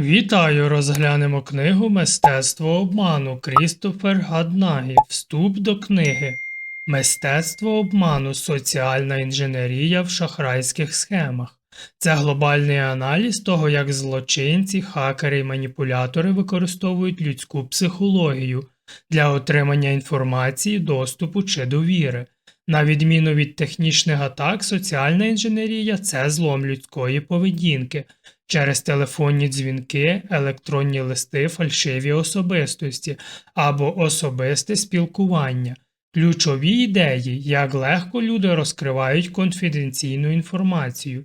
Вітаю! Розглянемо книгу Мистецтво обману Крістофер Гаднагі. Вступ до книги Мистецтво обману. Соціальна інженерія в шахрайських схемах. Це глобальний аналіз того, як злочинці, хакери і маніпулятори використовують людську психологію для отримання інформації, доступу чи довіри. На відміну від технічних атак, соціальна інженерія це злом людської поведінки через телефонні дзвінки, електронні листи, фальшиві особистості або особисте спілкування. Ключові ідеї, як легко люди розкривають конфіденційну інформацію,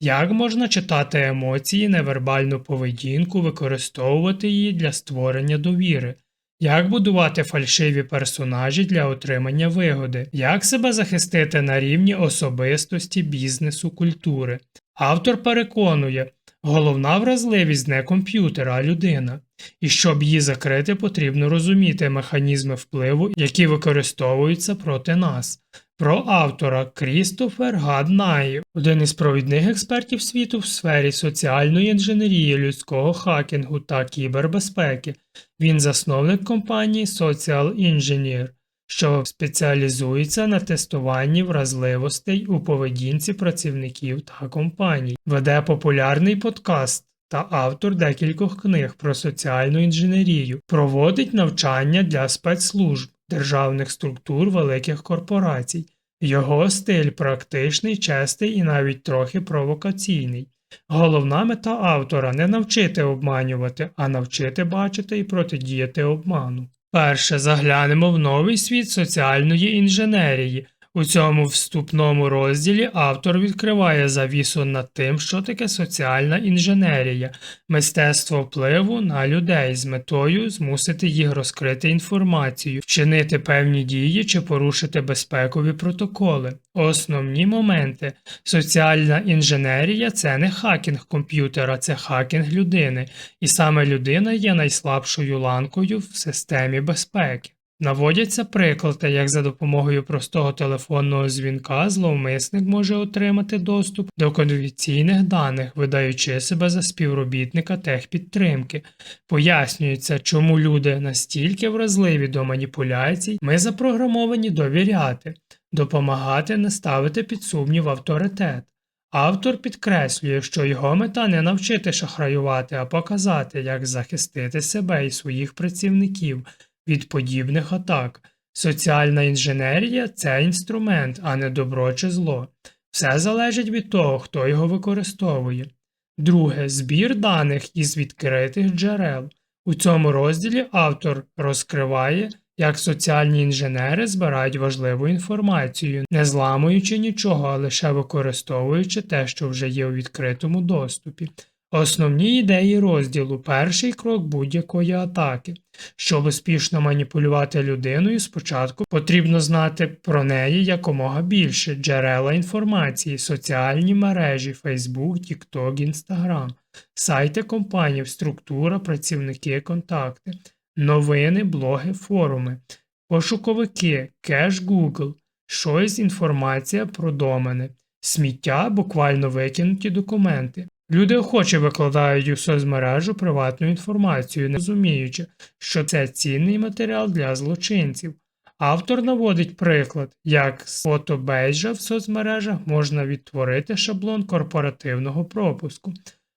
як можна читати емоції, невербальну поведінку, використовувати її для створення довіри, як будувати фальшиві персонажі для отримання вигоди, як себе захистити на рівні особистості, бізнесу, культури. Автор переконує, головна вразливість не комп'ютер, а людина. І щоб її закрити, потрібно розуміти механізми впливу, які використовуються проти нас. Про автора Крістофер Гаднаї, один із провідних експертів світу в сфері соціальної інженерії, людського хакінгу та кібербезпеки. Він засновник компанії Social Engineer, що спеціалізується на тестуванні вразливостей у поведінці працівників та компаній, веде популярний подкаст та автор декількох книг про соціальну інженерію, проводить навчання для спецслужб, державних структур великих корпорацій. Його стиль практичний, честий і навіть трохи провокаційний. Головна мета автора не навчити обманювати, а навчити бачити і протидіяти обману. Перше заглянемо в новий світ соціальної інженерії. У цьому вступному розділі автор відкриває завісу над тим, що таке соціальна інженерія, мистецтво впливу на людей з метою змусити їх розкрити інформацію, вчинити певні дії чи порушити безпекові протоколи. Основні моменти соціальна інженерія це не хакінг комп'ютера, це хакінг людини, і саме людина є найслабшою ланкою в системі безпеки. Наводяться приклади, як за допомогою простого телефонного дзвінка зловмисник може отримати доступ до конфіденційних даних, видаючи себе за співробітника техпідтримки. Пояснюється, чому люди настільки вразливі до маніпуляцій, ми запрограмовані довіряти, допомагати не ставити під сумнів авторитет. Автор підкреслює, що його мета не навчити шахраювати, а показати, як захистити себе і своїх працівників від подібних атак. Соціальна інженерія це інструмент, а не добро чи зло. Все залежить від того, хто його використовує. Друге збір даних із відкритих джерел. У цьому розділі автор розкриває, як соціальні інженери збирають важливу інформацію, не зламуючи нічого, а лише використовуючи те, що вже є у відкритому доступі. Основні ідеї розділу перший крок будь-якої атаки. Щоб успішно маніпулювати людиною, спочатку потрібно знати про неї якомога більше джерела інформації, соціальні мережі, Facebook, TikTok, Instagram, сайти компаній, структура, працівники, контакти, новини, блоги, форуми, пошуковики, кеш Google, щось інформація про домени, сміття, буквально викинуті документи. Люди охоче викладають у соцмережу приватну інформацію, не розуміючи, що це цінний матеріал для злочинців. Автор наводить приклад, як з фото бейджа в соцмережах можна відтворити шаблон корпоративного пропуску.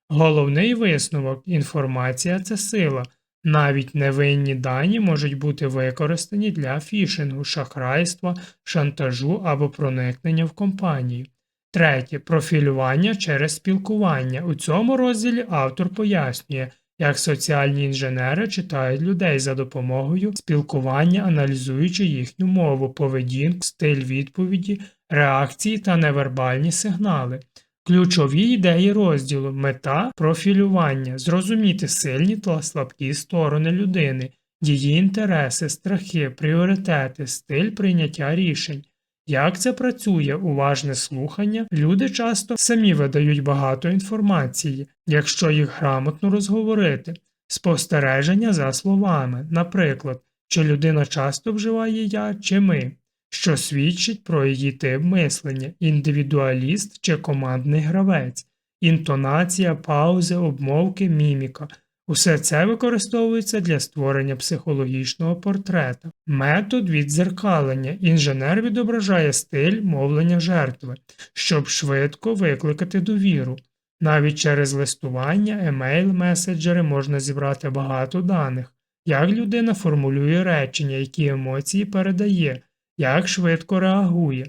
Головний висновок інформація це сила. Навіть невинні дані можуть бути використані для фішингу, шахрайства, шантажу або проникнення в компанію. Третє профілювання через спілкування. У цьому розділі автор пояснює, як соціальні інженери читають людей за допомогою спілкування, аналізуючи їхню мову, поведінку, стиль відповіді, реакції та невербальні сигнали. Ключові ідеї розділу мета профілювання, зрозуміти сильні та слабкі сторони людини, її інтереси, страхи, пріоритети, стиль прийняття рішень. Як це працює? Уважне слухання, люди часто самі видають багато інформації, якщо їх грамотно розговорити, спостереження за словами, наприклад, чи людина часто вживає я чи ми, що свідчить про її тип мислення, індивідуаліст чи командний гравець, інтонація, паузи, обмовки, міміка. Усе це використовується для створення психологічного портрета. Метод віддзеркалення. Інженер відображає стиль мовлення жертви, щоб швидко викликати довіру. Навіть через листування, емейл, меседжери можна зібрати багато даних, як людина формулює речення, які емоції передає, як швидко реагує.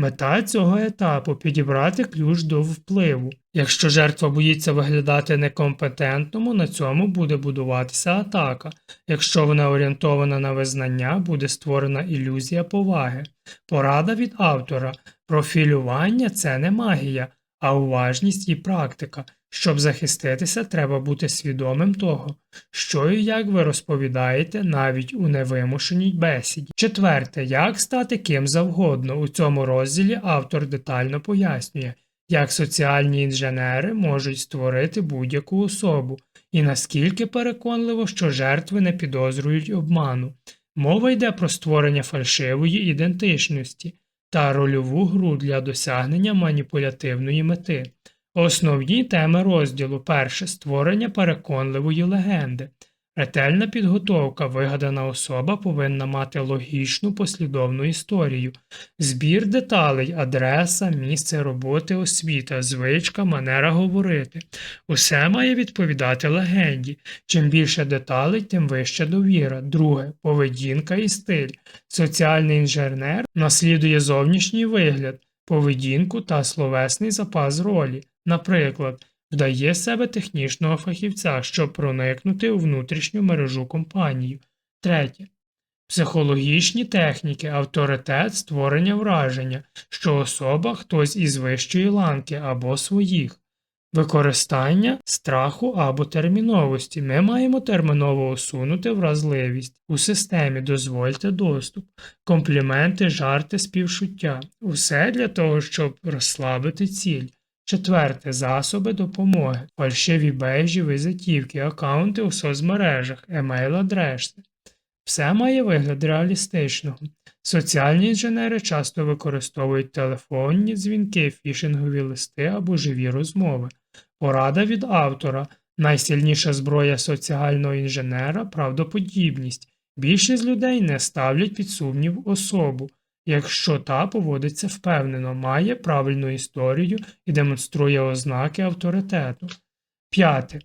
Мета цього етапу підібрати ключ до впливу. Якщо жертва боїться виглядати некомпетентному, на цьому буде будуватися атака. Якщо вона орієнтована на визнання, буде створена ілюзія поваги. Порада від автора. Профілювання це не магія, а уважність і практика. Щоб захиститися, треба бути свідомим того, що і як ви розповідаєте навіть у невимушеній бесіді. Четверте, як стати ким завгодно. У цьому розділі автор детально пояснює, як соціальні інженери можуть створити будь-яку особу, і наскільки переконливо, що жертви не підозрюють обману. Мова йде про створення фальшивої ідентичності та рольову гру для досягнення маніпулятивної мети. Основні теми розділу перше створення переконливої легенди. Ретельна підготовка, вигадана особа повинна мати логічну послідовну історію, збір деталей, адреса, місце роботи, освіта, звичка, манера говорити. Усе має відповідати легенді. Чим більше деталей, тим вища довіра. Друге поведінка і стиль. Соціальний інженер наслідує зовнішній вигляд, поведінку та словесний запас ролі. Наприклад, вдає себе технічного фахівця, щоб проникнути у внутрішню мережу компанії. Третє. Психологічні техніки, авторитет, створення враження, що особа хтось із вищої ланки або своїх. Використання страху або терміновості. Ми маємо терміново усунути вразливість. У системі дозвольте доступ, компліменти, жарти, співчуття. Усе для того, щоб розслабити ціль. Четверте засоби допомоги, фальшиві бейджі, візитівки, аккаунти у соцмережах, емейл-адреси. Все має вигляд реалістичного. Соціальні інженери часто використовують телефонні дзвінки, фішингові листи або живі розмови. Порада від автора. Найсильніша зброя соціального інженера правдоподібність. Більшість людей не ставлять під сумнів особу, якщо та поводиться впевнено, має правильну історію і демонструє ознаки авторитету. П'яте.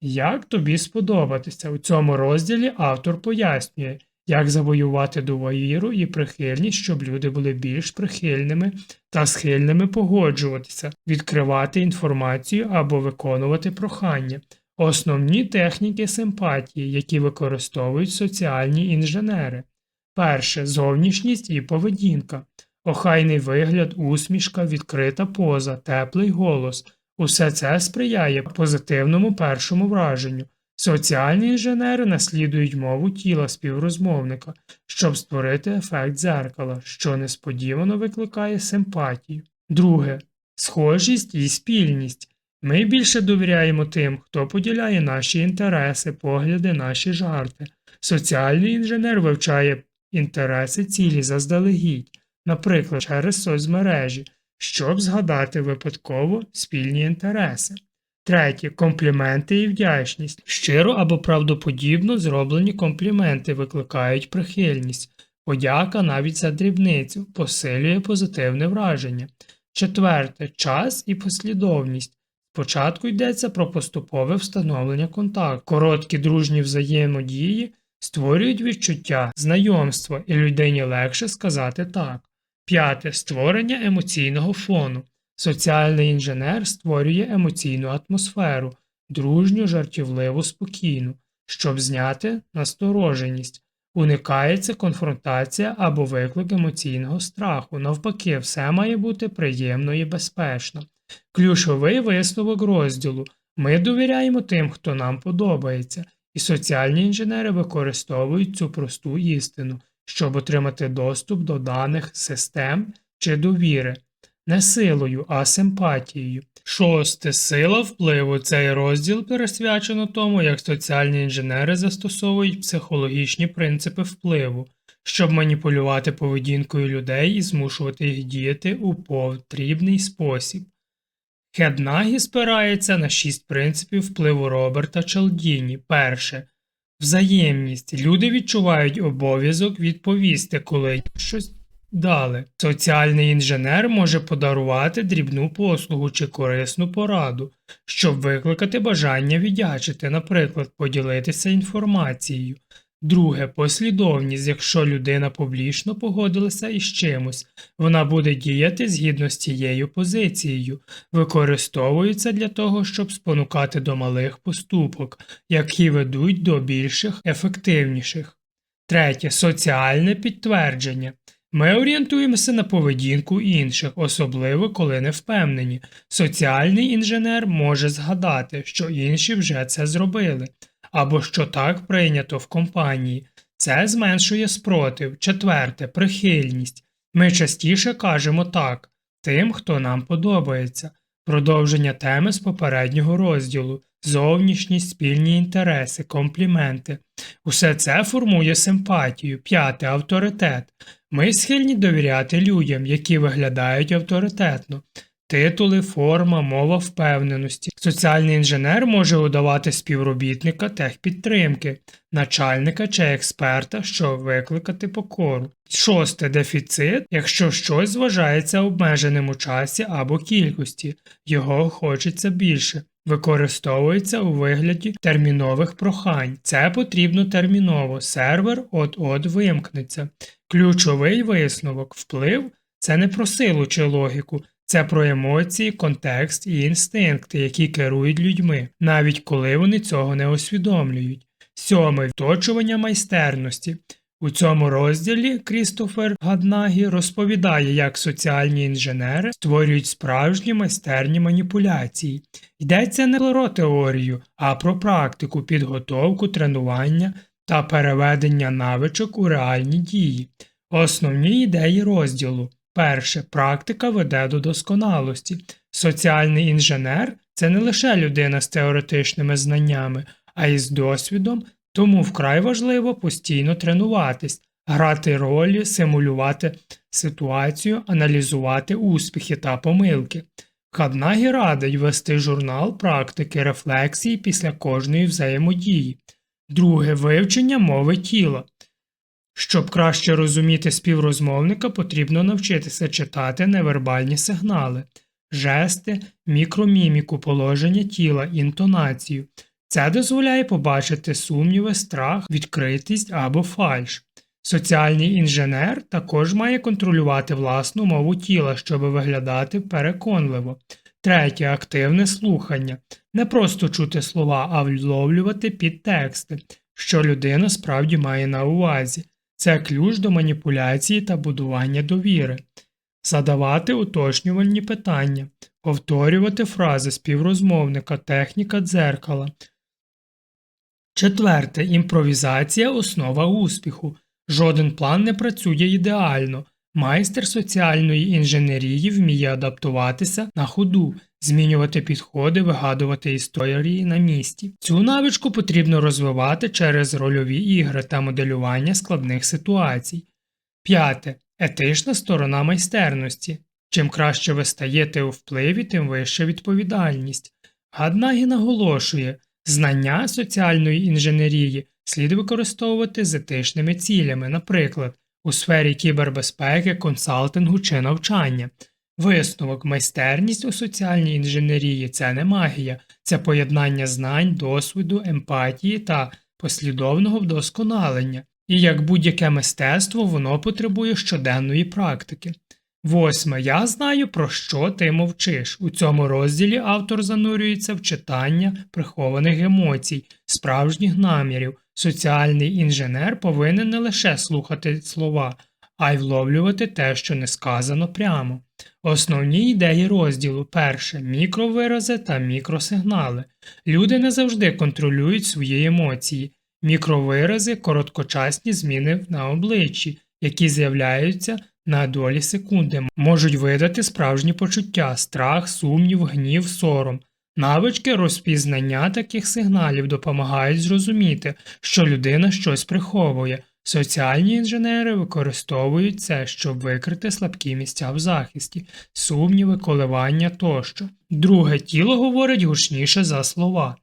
Як тобі сподобатися? У цьому розділі автор пояснює, як завоювати довіру і прихильність, щоб люди були більш прихильними та схильними погоджуватися, відкривати інформацію або виконувати прохання. Основні техніки симпатії, які використовують соціальні інженери. Перше зовнішність і поведінка, охайний вигляд, усмішка, відкрита поза, теплий голос. Усе це сприяє позитивному першому враженню. Соціальні інженери наслідують мову тіла співрозмовника, щоб створити ефект дзеркала, що несподівано викликає симпатію. Друге схожість і спільність. Ми більше довіряємо тим, хто поділяє наші інтереси, погляди, наші жарти. Соціальний інженер вивчає інтереси цілі заздалегідь, наприклад, через соцмережі, щоб згадати випадково спільні інтереси. Третє компліменти і вдячність. Щиро або правдоподібно зроблені компліменти викликають прихильність, подяка навіть за дрібницю посилює позитивне враження. Четверте час і послідовність. Спочатку йдеться про поступове встановлення контакту, короткі дружні взаємодії створюють відчуття, знайомства, і людині легше сказати так. П'яте створення емоційного фону. Соціальний інженер створює емоційну атмосферу, дружню, жартівливу, спокійну, щоб зняти настороженість. Уникається конфронтація або виклик емоційного страху. Навпаки, все має бути приємно і безпечно. Ключовий висновок розділу ми довіряємо тим, хто нам подобається, і соціальні інженери використовують цю просту істину, щоб отримати доступ до даних систем чи довіри не силою, а симпатією. Шосте сила впливу. Цей розділ присвячено тому, як соціальні інженери застосовують психологічні принципи впливу, щоб маніпулювати поведінкою людей і змушувати їх діяти у потрібний спосіб. Хеднагі спирається на шість принципів впливу Роберта Чалдіні. Перше. Взаємність. Люди відчувають обов'язок відповісти, коли щось дали. Соціальний інженер може подарувати дрібну послугу чи корисну пораду, щоб викликати бажання віддячити, наприклад, поділитися інформацією. Друге послідовність. Якщо людина публічно погодилася із чимось, вона буде діяти згідно з цією позицією, використовується для того, щоб спонукати до малих поступок, які ведуть до більших, ефективніших. Третє соціальне підтвердження. Ми орієнтуємося на поведінку інших, особливо коли не впевнені. Соціальний інженер може згадати, що інші вже це зробили, або що так прийнято в компанії. Це зменшує спротив. Четверте прихильність. Ми частіше кажемо так тим, хто нам подобається. Продовження теми з попереднього розділу, зовнішність, спільні інтереси, компліменти. Усе це формує симпатію. П'яте авторитет. Ми схильні довіряти людям, які виглядають авторитетно. Титули, форма, мова впевненості. Соціальний інженер може удавати співробітника техпідтримки, начальника чи експерта, щоб викликати покору. Шосте дефіцит, якщо щось вважається обмеженим у часі або кількості, його хочеться більше. Використовується у вигляді термінових прохань. Це потрібно терміново. Сервер от-от вимкнеться. Ключовий висновок вплив це не про силу чи логіку, це про емоції, контекст і інстинкти, які керують людьми, навіть коли вони цього не усвідомлюють. Сьомий вточування майстерності. У цьому розділі Крістофер Гаднагі розповідає, як соціальні інженери створюють справжні майстерні маніпуляції. Йдеться не про теорію, а про практику, підготовку, тренування та переведення навичок у реальні дії. Основні ідеї розділу. Перше, практика веде до досконалості. Соціальний інженер це не лише людина з теоретичними знаннями, а й з досвідом, тому вкрай важливо постійно тренуватись, грати ролі, симулювати ситуацію, аналізувати успіхи та помилки. Каднагі радить вести журнал практики рефлексії після кожної взаємодії. Друге вивчення мови тіла. Щоб краще розуміти співрозмовника, потрібно навчитися читати невербальні сигнали, жести, мікроміміку, положення тіла, інтонацію. Це дозволяє побачити сумніви, страх, відкритість або фальш. Соціальний інженер також має контролювати власну мову тіла, щоб виглядати переконливо. Третє активне слухання. Не просто чути слова, а вловлювати підтексти, що людина справді має на увазі. Це ключ до маніпуляції та будування довіри. Задавати уточнювальні питання, повторювати фрази співрозмовника, техніка дзеркала. Четверте. Імпровізація основа успіху. Жоден план не працює ідеально. Майстер соціальної інженерії вміє адаптуватися на ходу, змінювати підходи, вигадувати історії на місці. Цю навичку потрібно розвивати через рольові ігри та моделювання складних ситуацій. П'яте. Етична сторона майстерності. Чим краще ви стаєте у впливі, тим вища відповідальність. Гаднагі наголошує, знання соціальної інженерії слід використовувати з етичними цілями, наприклад, у сфері кібербезпеки, консалтингу чи навчання. Висновок, майстерність у соціальній інженерії це не магія, це поєднання знань, досвіду, емпатії та послідовного вдосконалення, і як будь-яке мистецтво воно потребує щоденної практики. Восьме. Я знаю, про що ти мовчиш. У цьому розділі автор занурюється в читання прихованих емоцій, справжніх намірів. Соціальний інженер повинен не лише слухати слова, а й вловлювати те, що не сказано прямо. Основні ідеї розділу перше мікровирази та мікросигнали. Люди не завжди контролюють свої емоції. Мікровирази короткочасні зміни на обличчі, які з'являються на долі секунди, можуть видати справжні почуття, страх, сумнів, гнів, сором. Навички розпізнання таких сигналів допомагають зрозуміти, що людина щось приховує. Соціальні інженери використовують це, щоб викрити слабкі місця в захисті, сумніви, коливання тощо. Друге тіло говорить гучніше за слова.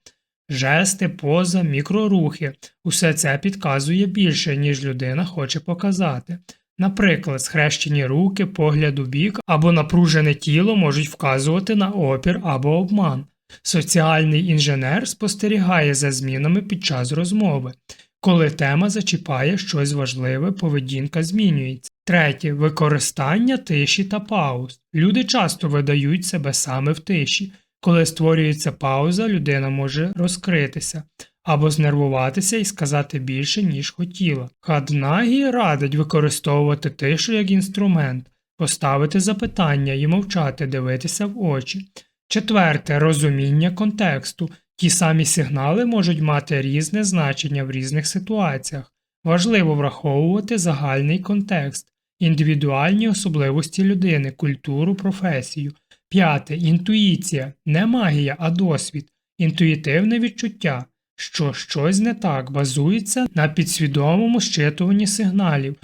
Жести, поза, мікрорухи усе це підказує більше, ніж людина хоче показати. Наприклад, схрещені руки, погляд у бік або напружене тіло можуть вказувати на опір або обман. Соціальний інженер спостерігає за змінами під час розмови. Коли тема зачіпає щось важливе, поведінка змінюється. Третє використання тиші та пауз. Люди часто видають себе саме в тиші. Коли створюється пауза, людина може розкритися або знервуватися і сказати більше, ніж хотіла. Хаднагі радить використовувати тишу як інструмент, поставити запитання і мовчати, дивитися в очі. Четверте розуміння контексту. Ті самі сигнали можуть мати різне значення в різних ситуаціях. Важливо враховувати загальний контекст, індивідуальні особливості людини, культуру, професію. П'яте інтуїція, не магія, а досвід, інтуїтивне відчуття, що щось не так базується на підсвідомому щитуванні сигналів.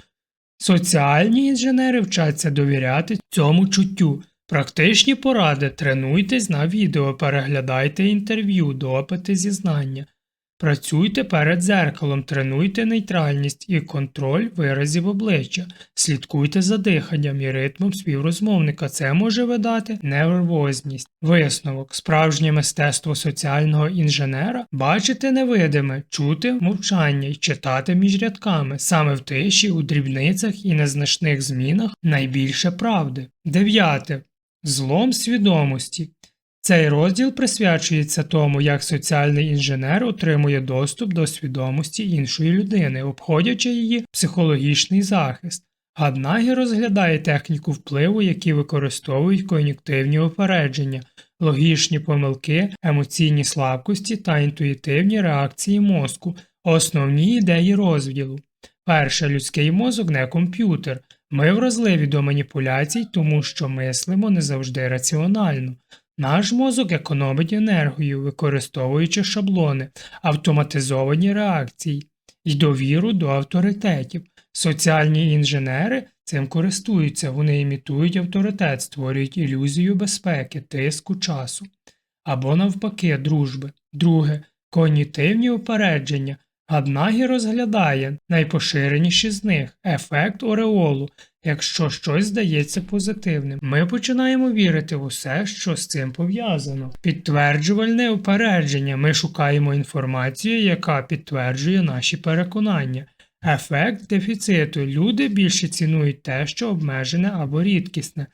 Соціальні інженери вчаться довіряти цьому чуттю. Практичні поради тренуйтесь на відео, переглядайте інтерв'ю, допити зізнання. Працюйте перед дзеркалом, тренуйте нейтральність і контроль виразів обличчя, слідкуйте за диханням і ритмом співрозмовника. Це може видати нервозність. Висновок справжнє мистецтво соціального інженера бачити невидиме, чути мовчання і читати між рядками, саме в тиші, у дрібницях і незначних змінах найбільше правди. Дев'яте. Злом свідомості. Цей розділ присвячується тому, як соціальний інженер отримує доступ до свідомості іншої людини, обходячи її психологічний захист. Гаднагі розглядає техніку впливу, які використовують кон'юктивні опередження, логічні помилки, емоційні слабкості та інтуїтивні реакції мозку, основні ідеї розділу. Перше, людський мозок не комп'ютер. Ми вразливі до маніпуляцій, тому що мислимо не завжди раціонально. Наш мозок економить енергію, використовуючи шаблони, автоматизовані реакції і довіру до авторитетів. Соціальні інженери цим користуються, вони імітують авторитет, створюють ілюзію безпеки, тиску часу. Або навпаки, дружби. Друге когнітивні упередження. Гаднагі розглядає найпоширеніші з них ефект ореолу. Якщо щось здається позитивним, ми починаємо вірити в усе, що з цим пов'язано. Підтверджувальне упередження. Ми шукаємо інформацію, яка підтверджує наші переконання. Ефект дефіциту. Люди більше цінують те, що обмежене або рідкісне.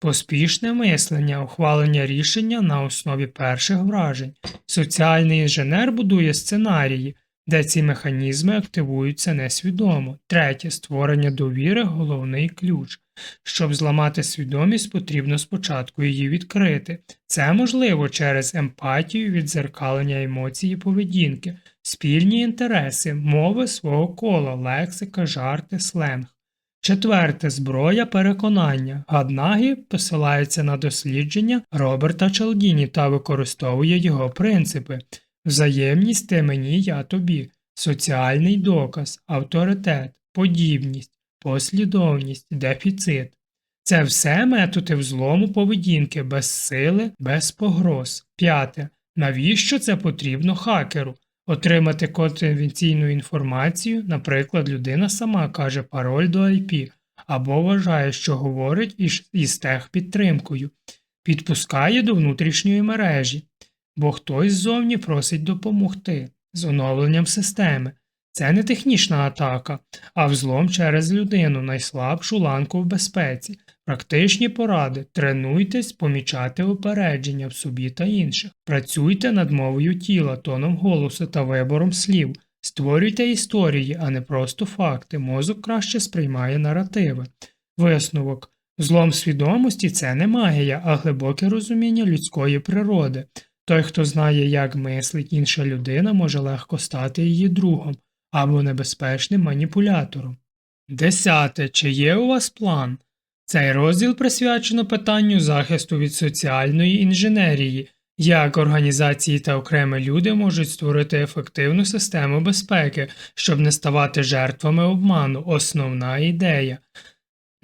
Поспішне мислення, ухвалення рішення на основі перших вражень. Соціальний інженер будує сценарії, де ці механізми активуються несвідомо. Третє створення довіри головний ключ. Щоб зламати свідомість, потрібно спочатку її відкрити. Це можливо через емпатію, відзеркалення емоцій і поведінки, спільні інтереси, мови свого кола, лексика, жарти, сленг. Четверте зброя переконання. Гаднагі посилається на дослідження Роберта Чалдіні та використовує його принципи. Взаємність ти мені, я тобі, соціальний доказ, авторитет, подібність, послідовність, дефіцит. Це все методи взлому поведінки без сили, без погроз. П'яте. Навіщо це потрібно хакеру? Отримати конфіденційну інформацію, наприклад, людина сама каже пароль до IP або вважає, що говорить із, техпідтримкою, підпускає до внутрішньої мережі бо хтось ззовні просить допомогти з оновленням системи. Це не технічна атака, а взлом через людину, найслабшу ланку в безпеці. Практичні поради тренуйтесь помічати упередження в собі та інших, працюйте над мовою тіла, тоном голосу та вибором слів, створюйте історії, а не просто факти. Мозок краще сприймає наративи. Висновок злом свідомості це не магія, а глибоке розуміння людської природи. Той, хто знає, як мислить інша людина, може легко стати її другом або небезпечним маніпулятором. Десяте. Чи є у вас план? Цей розділ присвячено питанню захисту від соціальної інженерії Як організації та окремі люди можуть створити ефективну систему безпеки, щоб не ставати жертвами обману, основна ідея.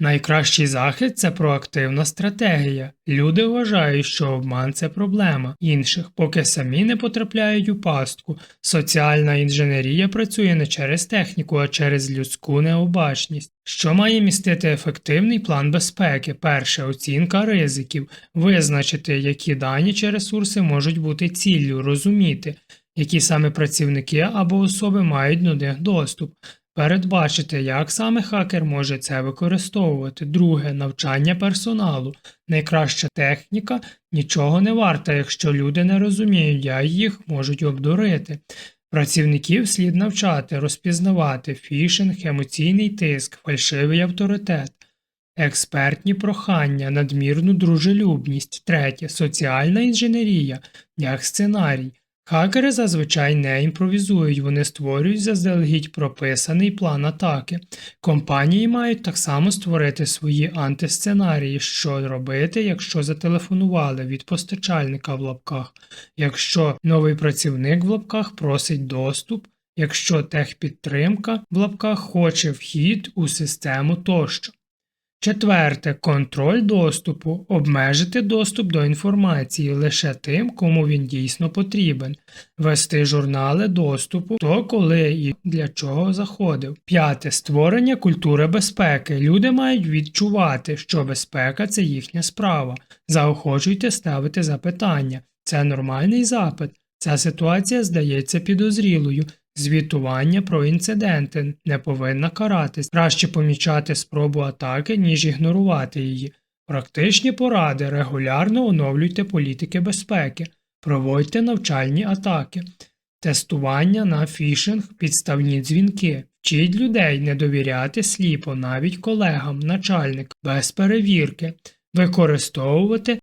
Найкращий захист це проактивна стратегія. Люди вважають, що обман це проблема інших, поки самі не потрапляють у пастку. Соціальна інженерія працює не через техніку, а через людську необачність. Що має містити ефективний план безпеки? Перше оцінка ризиків, визначити, які дані чи ресурси можуть бути ціллю, розуміти, які саме працівники або особи мають до них доступ. Передбачити, як саме хакер може це використовувати. Друге навчання персоналу. Найкраща техніка нічого не варта, якщо люди не розуміють, як їх можуть обдурити. Працівників слід навчати, розпізнавати фішинг, емоційний тиск, фальшивий авторитет, експертні прохання, надмірну дружелюбність. Третє соціальна інженерія як сценарій. Хакери зазвичай не імпровізують, вони створюють заздалегідь прописаний план атаки. Компанії мають так само створити свої антисценарії, що робити, якщо зателефонували від постачальника в лапках, якщо новий працівник в лапках просить доступ, якщо техпідтримка в лапках хоче вхід у систему тощо. Четверте контроль доступу обмежити доступ до інформації лише тим, кому він дійсно потрібен, вести журнали доступу, хто коли і для чого заходив. П'яте створення культури безпеки. Люди мають відчувати, що безпека це їхня справа. Заохочуйте ставити запитання. Це нормальний запит. Ця ситуація здається підозрілою. Звітування про інциденти не повинна каратись. Краще помічати спробу атаки, ніж ігнорувати її. Практичні поради регулярно оновлюйте політики безпеки, проводьте навчальні атаки, тестування на фішинг, підставні дзвінки. Вчіть людей не довіряти сліпо навіть колегам, начальник, без перевірки, використовувати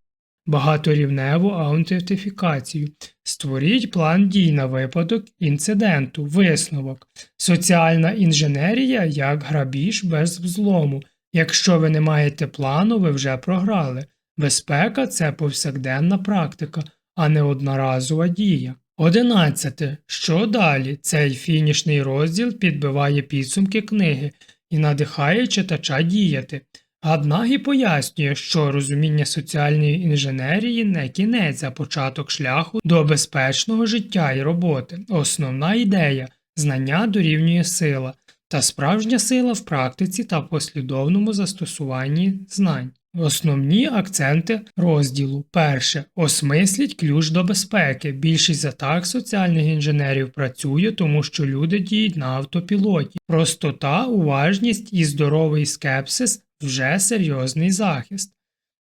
багаторівневу аутентифікацію. Створіть план дій на випадок інциденту, висновок, соціальна інженерія як грабіж без взлому. Якщо ви не маєте плану, ви вже програли. Безпека це повсякденна практика, а не одноразова дія. Одинадцяте. Що далі? Цей фінішний розділ підбиває підсумки книги і надихає читача діяти. Гаднагі пояснює, що розуміння соціальної інженерії не кінець, а початок шляху до безпечного життя і роботи. Основна ідея знання дорівнює сила, та справжня сила в практиці та послідовному застосуванні знань. Основні акценти розділу. Перше. Осмисліть ключ до безпеки. Більшість атак соціальних інженерів працює, тому що люди діють на автопілоті. Простота, уважність і здоровий скепсис вже серйозний захист.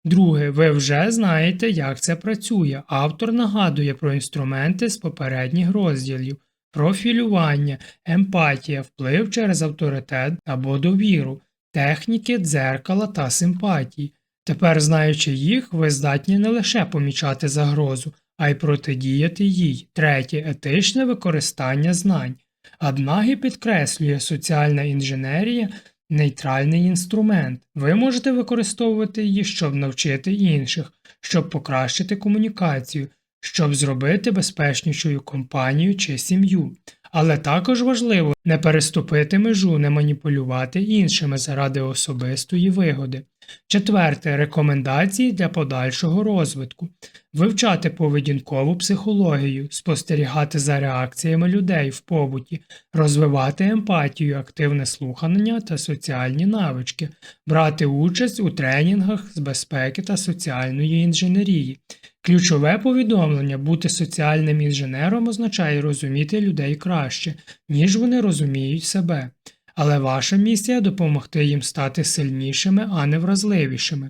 Друге, ви вже знаєте, як це працює. Автор нагадує про інструменти з попередніх розділів, профілювання, емпатія, вплив через авторитет або довіру, техніки, дзеркала та симпатії. Тепер, знаючи їх, ви здатні не лише помічати загрозу, а й протидіяти їй. Третє етичне використання знань. Аднагі підкреслює соціальна інженерія нейтральний інструмент. Ви можете використовувати її, щоб навчити інших, щоб покращити комунікацію, щоб зробити безпечнішою компанію чи сім'ю. Але також важливо не переступити межу, не маніпулювати іншими заради особистої вигоди. Четверте. Рекомендації для подальшого розвитку, вивчати поведінкову психологію, спостерігати за реакціями людей в побуті, розвивати емпатію, активне слухання та соціальні навички, брати участь у тренінгах з безпеки та соціальної інженерії. Ключове повідомлення бути соціальним інженером означає розуміти людей краще, ніж вони розуміють себе але ваша місія допомогти їм стати сильнішими, а не вразливішими.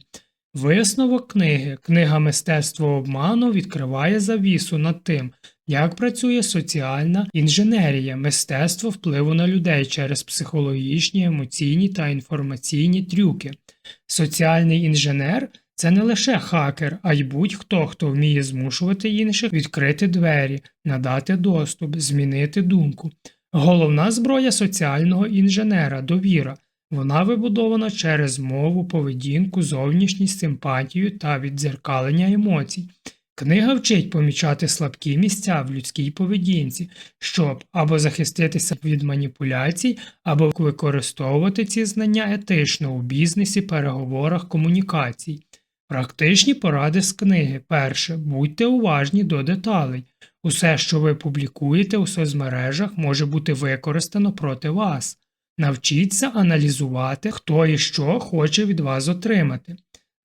Висновок книги, книга мистецтво обману відкриває завісу над тим, як працює соціальна інженерія, мистецтво впливу на людей через психологічні, емоційні та інформаційні трюки. Соціальний інженер це не лише хакер, а й будь-хто, хто вміє змушувати інших відкрити двері, надати доступ, змінити думку. Головна зброя соціального інженера довіра. Вона вибудована через мову, поведінку, зовнішність, симпатію та віддзеркалення емоцій. Книга вчить помічати слабкі місця в людській поведінці, щоб або захиститися від маніпуляцій, або використовувати ці знання етично у бізнесі, переговорах, комунікацій. Практичні поради з книги. Перше. Будьте уважні до деталей. Усе, що ви публікуєте у соцмережах, може бути використано проти вас. Навчіться аналізувати, хто і що хоче від вас отримати.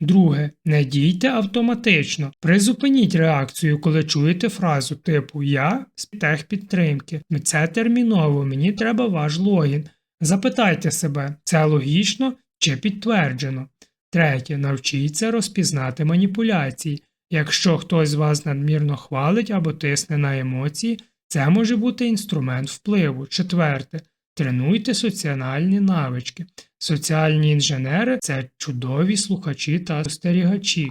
Друге, не дійте автоматично. Призупиніть реакцію, коли чуєте фразу типу Я з техпідтримки. Це терміново, мені треба ваш логін. Запитайте себе, це логічно чи підтверджено. Третє, навчіться розпізнати маніпуляції. Якщо хтось з вас надмірно хвалить або тисне на емоції, це може бути інструмент впливу. Четверте, тренуйте соціальні навички. Соціальні інженери це чудові слухачі та спостерігачі.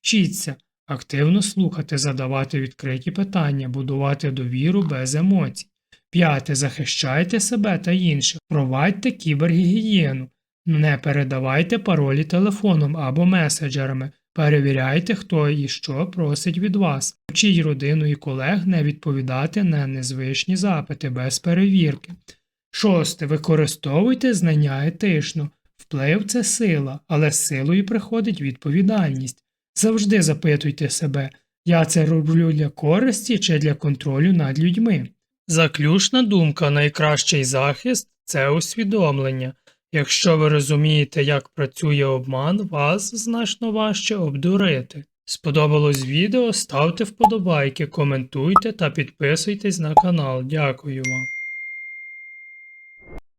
Вчіться активно слухати, задавати відкриті питання, будувати довіру без емоцій. П'яте. Захищайте себе та інших. Провадьте кібергігієну. Не передавайте паролі телефоном або меседжерами. Перевіряйте, хто і що просить від вас. Вчіть родину і колег не відповідати на незвичні запити без перевірки. Шосте. Використовуйте знання етично. Вплив це сила, але з силою приходить відповідальність. Завжди запитуйте себе, я це роблю для користі чи для контролю над людьми. Заключна думка найкращий захист це усвідомлення. Якщо ви розумієте, як працює обман, вас значно важче обдурити. Сподобалось відео? Ставте вподобайки, коментуйте та підписуйтесь на канал. Дякую вам.